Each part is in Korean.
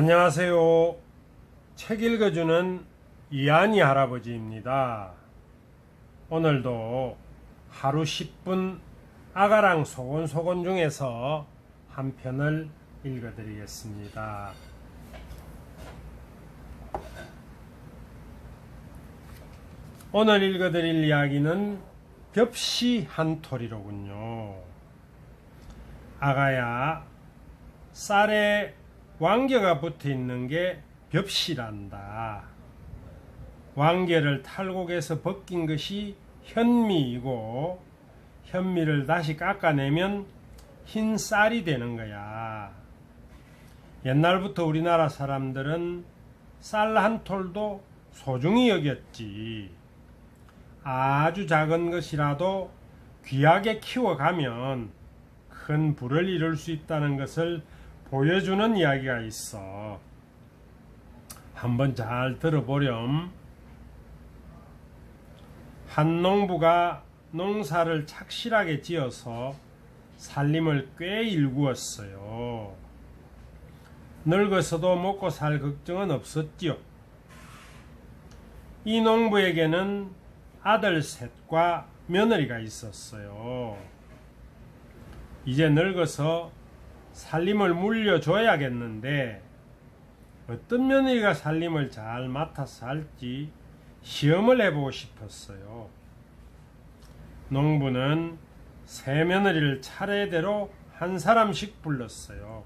안녕하세요. 책 읽어주는 이한이 할아버지입니다. 오늘도 하루 10분 아가랑 소곤 소곤 중에서 한 편을 읽어드리겠습니다. 오늘 읽어드릴 이야기는 벽시 한 토리로군요. 아가야, 쌀에 왕개가 붙어 있는 게 벽시란다. 왕개를 탈곡해서 벗긴 것이 현미이고, 현미를 다시 깎아내면 흰 쌀이 되는 거야. 옛날부터 우리나라 사람들은 쌀 한 톨도 소중히 여겼지. 아주 작은 것이라도 귀하게 키워가면 큰 부를 이룰 수 있다는 것을 보여주는 이야기가 있어. 한번 잘 들어보렴. 한 농부가 농사를 착실하게 지어서 살림을 꽤 일구었어요. 늙어서도 먹고 살 걱정은 없었지요. 이 농부에게는 아들 셋과 며느리가 있었어요. 이제 늙어서 살림을 물려줘야겠는데 어떤 며느리가 살림을 잘 맡아서 할지 시험을 해보고 싶었어요. 농부는 세 며느리를 차례대로 한 사람씩 불렀어요.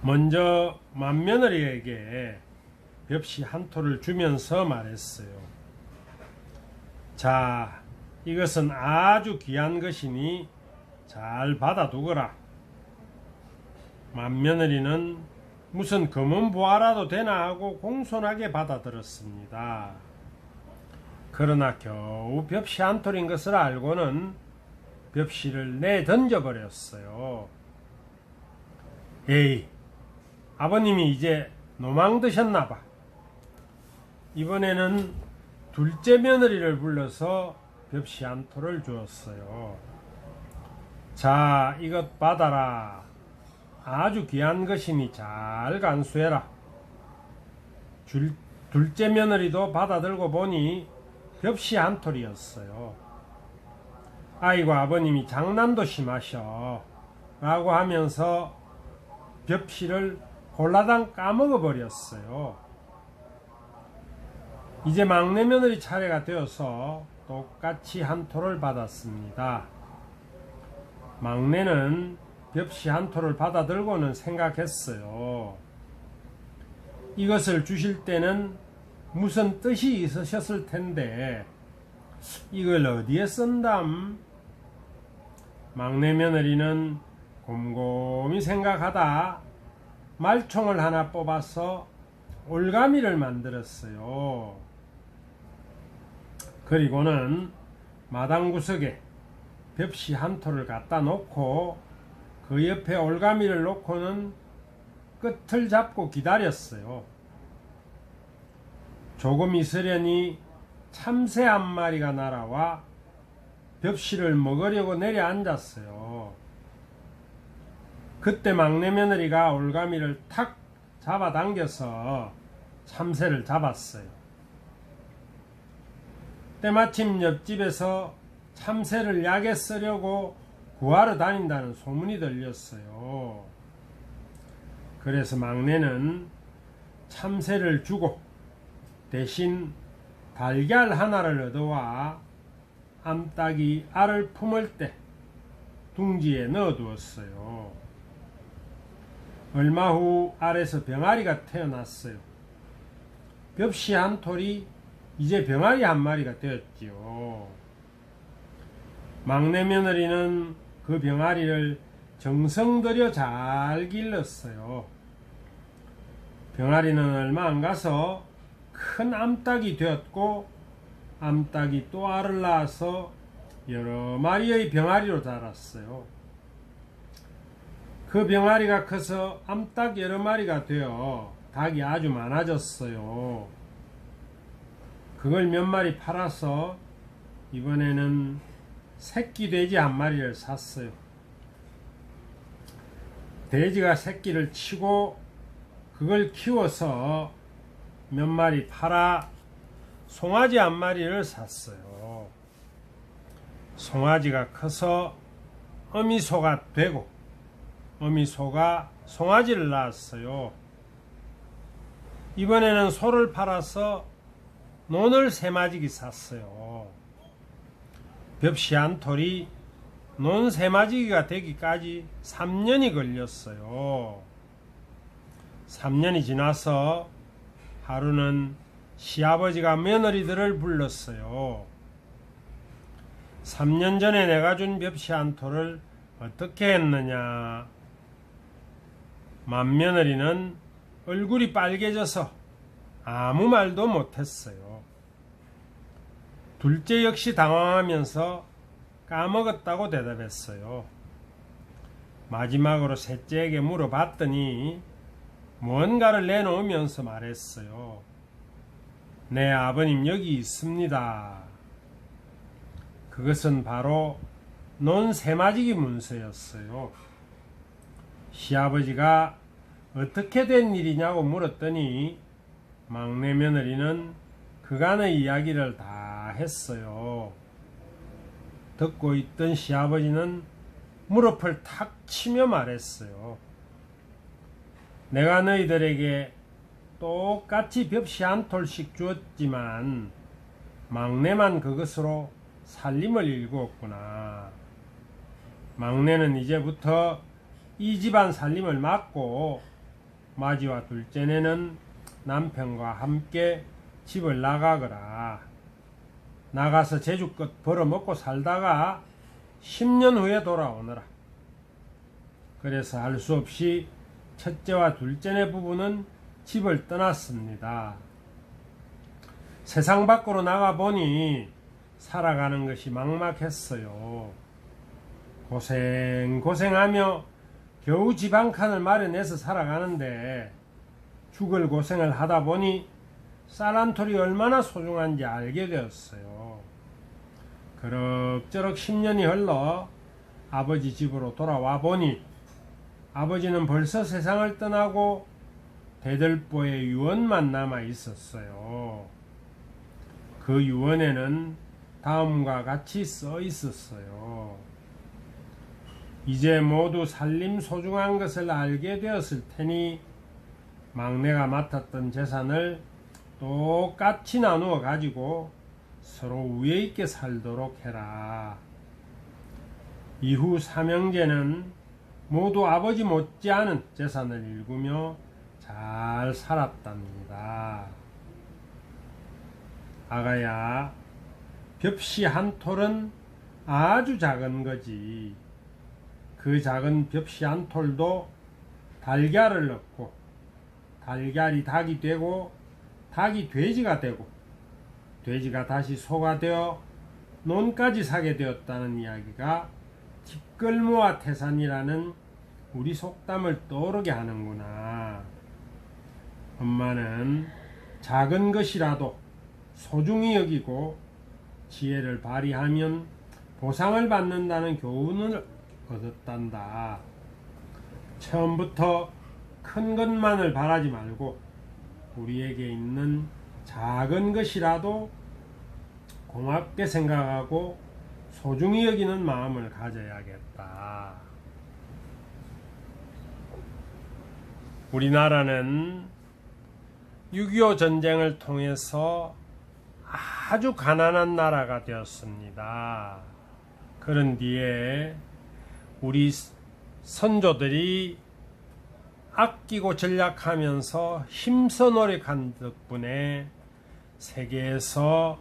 먼저 맏며느리에게 벽시 한 토를 주면서 말했어요. 자, 이것은 아주 귀한 것이니 잘 받아두거라. 맏며느리는 무슨 검은 보아라도 되나 하고 공손하게 받아들었습니다. 그러나 겨우 벽시 한 톨인 것을 알고는 벽시를 내던져 버렸어요. 에이, 아버님이 이제 노망 드셨나 봐. 이번에는 둘째 며느리를 불러서 벽시 한 톨을 주었어요. 자, 이것 받아라. 아주 귀한 것이니 잘 간수해라. 줄, 둘째 며느리도 받아들고 보니 벽시 한 톨이었어요. 아이고 아버님이 장난도 심하셔. 라고 하면서 벽시를 홀라당 까먹어 버렸어요. 이제 막내 며느리 차례가 되어서 똑같이 한 톨을 받았습니다. 막내는 벽시 한 톨을 받아들고는 생각했어요. 이것을 주실 때는 무슨 뜻이 있으셨을 텐데 이걸 어디에 쓴담? 막내 며느리는 곰곰이 생각하다 말총을 하나 뽑아서 올가미를 만들었어요. 그리고는 마당 구석에 벽시 한 톨을 갖다 놓고 그 옆에 올가미를 놓고는 끝을 잡고 기다렸어요. 조금 있으려니 참새 한 마리가 날아와 벽시를 먹으려고 내려앉았어요. 그때 막내 며느리가 올가미를 탁 잡아당겨서 참새를 잡았어요. 때마침 옆집에서 참새를 약에 쓰려고 구하러 다닌다는 소문이 들렸어요. 그래서 막내는 참새를 주고 대신 달걀 하나를 얻어와 암탉이 알을 품을 때 둥지에 넣어두었어요. 얼마 후 알에서 병아리가 태어났어요. 벽시 한 톨이 이제 병아리 한 마리가 되었지요. 막내 며느리는 그 병아리를 정성 들여 잘 길렀어요. 병아리는 얼마 안 가서 큰 암탉이 되었고 암탉이 또 알을 낳아서 여러 마리의 병아리로 자랐어요. 그 병아리가 커서 암탉 여러 마리가 되어 닭이 아주 많아졌어요. 그걸 몇 마리 팔아서 이번에는 새끼 돼지 한 마리를 샀어요. 돼지가 새끼를 치고 그걸 키워서 몇 마리 팔아 송아지 한 마리를 샀어요. 송아지가 커서 어미소가 되고 어미소가 송아지를 낳았어요. 이번에는 소를 팔아서 논을 세 마지기 샀어요. 벽시 한 톨이 논세 마지기가 되기까지 3년이 걸렸어요. 3년이 지나서 하루는 시아버지가 며느리들을 불렀어요. 3년 전에 내가 준 톨을 어떻게 했느냐? 맏며느리는 얼굴이 빨개져서 아무 말도 못했어요. 둘째 역시 당황하면서 까먹었다고 대답했어요. 마지막으로 셋째에게 물어봤더니 무언가를 내놓으면서 말했어요. 네, 아버님 여기 있습니다. 그것은 바로 논 세마지기 문서였어요. 시아버지가 어떻게 된 일이냐고 물었더니 막내 며느리는 그간의 이야기를 다 했어요. 듣고 있던 시아버지는 무릎을 탁 치며 말했어요. 내가 너희들에게 똑같이 벽시 한 톨씩 주었지만 막내만 그것으로 살림을 일구었구나. 막내는 이제부터 이 집안 살림을 맡고 마지와 둘째네는 남편과 함께 집을 나가거라. 나가서 제주껏 벌어먹고 살다가 10년 후에 돌아오너라. 그래서 할수 없이 첫째와 둘째네 부부는 집을 떠났습니다. 세상 밖으로 나가 보니 살아가는 것이 막막했어요. 고생 고생하며 겨우 집 한 칸을 마련해서 살아가는데 죽을 고생을 하다 보니 쌀한 톨이 얼마나 소중한지 알게 되었어요. 그럭저럭 10년이 흘러 아버지 집으로 돌아와 보니 아버지는 벌써 세상을 떠나고 대들보의 유언만 남아 있었어요. 그 유언에는 다음과 같이 써 있었어요. 이제 모두 살림 소중한 것을 알게 되었을 테니 막내가 맡았던 재산을 똑같이 나누어 가지고 서로 우애 있게 살도록 해라. 이후 삼형제는 모두 아버지 못지않은 재산을 일구며 잘 살았답니다. 아가야, 벽시 한 톨은 아주 작은 거지. 그 작은 벽시 한 톨도 달걀을 넣고 달걀이 닭이 되고 닭이 돼지가 되고 돼지가 다시 소가 되어 논까지 사게 되었다는 이야기가 뒷걸모와 태산이라는 우리 속담을 떠오르게 하는구나. 엄마는 작은 것이라도 소중히 여기고 지혜를 발휘하면 보상을 받는다는 교훈을 얻었단다. 처음부터 큰 것만을 바라지 말고 우리에게 있는 작은 것이라도 고맙게 생각하고 소중히 여기는 마음을 가져야겠다. 우리나라는 6.25 전쟁을 통해서 아주 가난한 나라가 되었습니다. 그런 뒤에 우리 선조들이 아끼고 전략하면서 힘써 노력한 덕분에 세계에서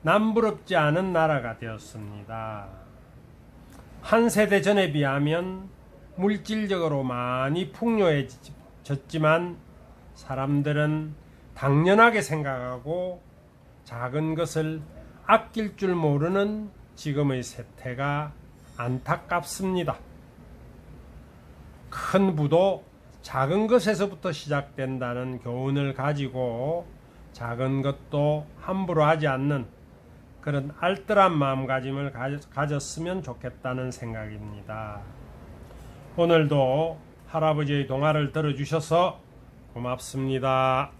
남부럽지 않은 나라가 되었습니다. 한 세대 전에 비하면 물질적으로 많이 풍요해졌지만 사람들은 당연하게 생각하고 작은 것을 아낄 줄 모르는 지금의 세태가 안타깝습니다. 큰 부도 작은 것에서부터 시작된다는 교훈을 가지고 작은 것도 함부로 하지 않는 그런 알뜰한 마음가짐을 가졌으면 좋겠다는 생각입니다. 오늘도 할아버지의 동화를 들어주셔서 고맙습니다.